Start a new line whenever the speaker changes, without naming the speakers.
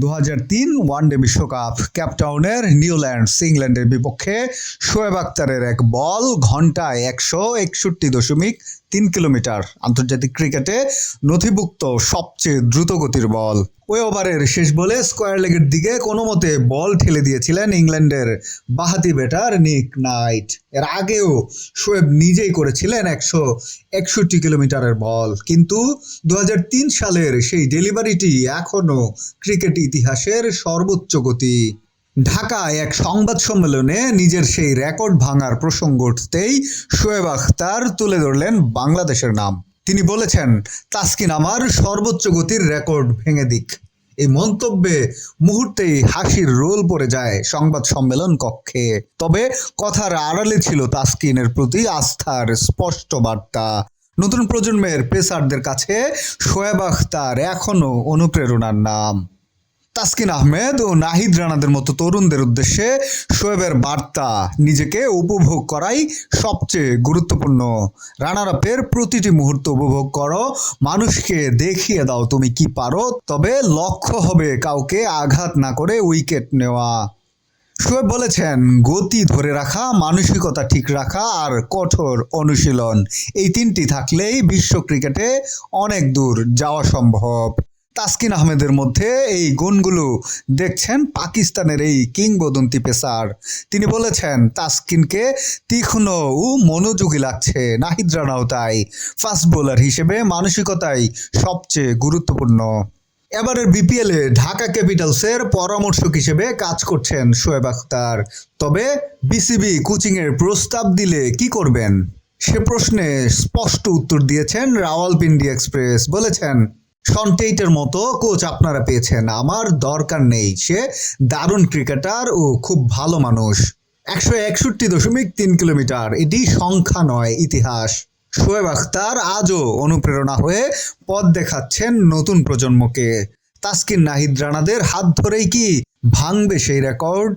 দু ওয়ানডে বিশ্বকাপ ক্যাপটাউনের নিউল্যান্ডস, ইংল্যান্ডের বিপক্ষে শোয়েব আক্তারের এক বল, ঘন্টায় একশো একষট্টি দশমিক তিন কিলোমিটার আন্তর্জাতিক ক্রিকেটে নথিভুক্ত সবচেয়ে দ্রুতগতির বল। ওই ওভারের শেষ বলে স্কোয়ার লেগের দিকে কোনো মতে বল ঠেলে দিয়েছিলেন ইংল্যান্ডের বাহাতি ব্যাটার নিক নাইট। এর আগেও শোয়েব নিজেই করেছিলেন একশো একষট্টি কিলোমিটারের বল। কিন্তু দু হাজার তিন সালের সেই ডেলিভারিটি এখনও ক্রিকেট ইতিহাসের সর্বোচ্চ গতি। ঢাকায় এক সংবাদ সম্মেলনে নিজের সেই রেকর্ড ভাঙার প্রসঙ্গ উঠতেই শোয়েব আখতার তুলে ধরলেন বাংলাদেশের নাম। তিনি বলেছেন, তাসকিন আমার সর্বোচ্চ গতির রেকর্ড ভেঙে দিক। এই মন্তব্যে মুহূর্তেই হাসির রোল পড়ে যায় সংবাদ সম্মেলন কক্ষে। তবে কথার আড়ালে ছিল তাসকিনের প্রতি আস্থার স্পষ্ট বার্তা। নতুন প্রজন্মের পেসারদের কাছে শোয়েব আখতার এখনও অনুপ্রেরণার নাম। তাসকিন আহমেদ ও নাহিদ রানাদের মতো তরুণদের উদ্দেশ্যে শোয়েবের বার্তা, নিজেকে উপভোগ করাই সবচেয়ে গুরুত্বপূর্ণ। রানার আপের প্রতিটি মুহূর্ত উপভোগ করো, মানুষকে দেখিয়ে দাও তুমি কি পারো, তবে লক্ষ্য হবে কাউকে আঘাত না করে উইকেট নেওয়া। শোয়েব বলেছেন, গতি ধরে রাখা, মানসিকতা ঠিক রাখা আর কঠোর অনুশীলন, এই তিনটি থাকলেই বিশ্ব ক্রিকেটে অনেক দূর যাওয়া সম্ভব। তাসকিন আহমেদের মধ্যে এই গুণগুলো দেখছেন পাকিস্তানের এই কিংবদন্তি পেসার। তিনি বলেছেন, তাসকিনকে তীক্ষ্ণ ও মনোযোগী লাগছে নাহিদ রানাও তাই। ফাস্ট বোলার হিসেবে মানসিকতাই সবচেয়ে গুরুত্বপূর্ণ। এবারের বিপিএলে ঢাকা ক্যাপিটালসের পরামর্শক হিসেবে কাজ করছেন শোয়েব আখতার। তবে বিসিবি কোচিংয়ের প্রস্তাব দিলে কি করবেন? সে প্রশ্নে স্পষ্ট উত্তর দিয়েছেন রাওয়ালপিন্ডি এক্সপ্রেস। বলেছেন সনটেইটের মতো কোচ আপনারা পেয়েছেন। আমার দরকার নেই। সে দারুণ ক্রিকেটার ও খুব ভালো মানুষ। একশো একষট্টি দশমিক তিন কিলোমিটার। এটি সংখ্যা নয়, ইতিহাস। শোয়েব আখতার আজও অনুপ্রেরণা হয়ে পথ দেখাচ্ছেন নতুন প্রজন্মকে। তাসকিন নাহিদ রানাদের হাত ধরেই কি ভাঙবে সেই রেকর্ড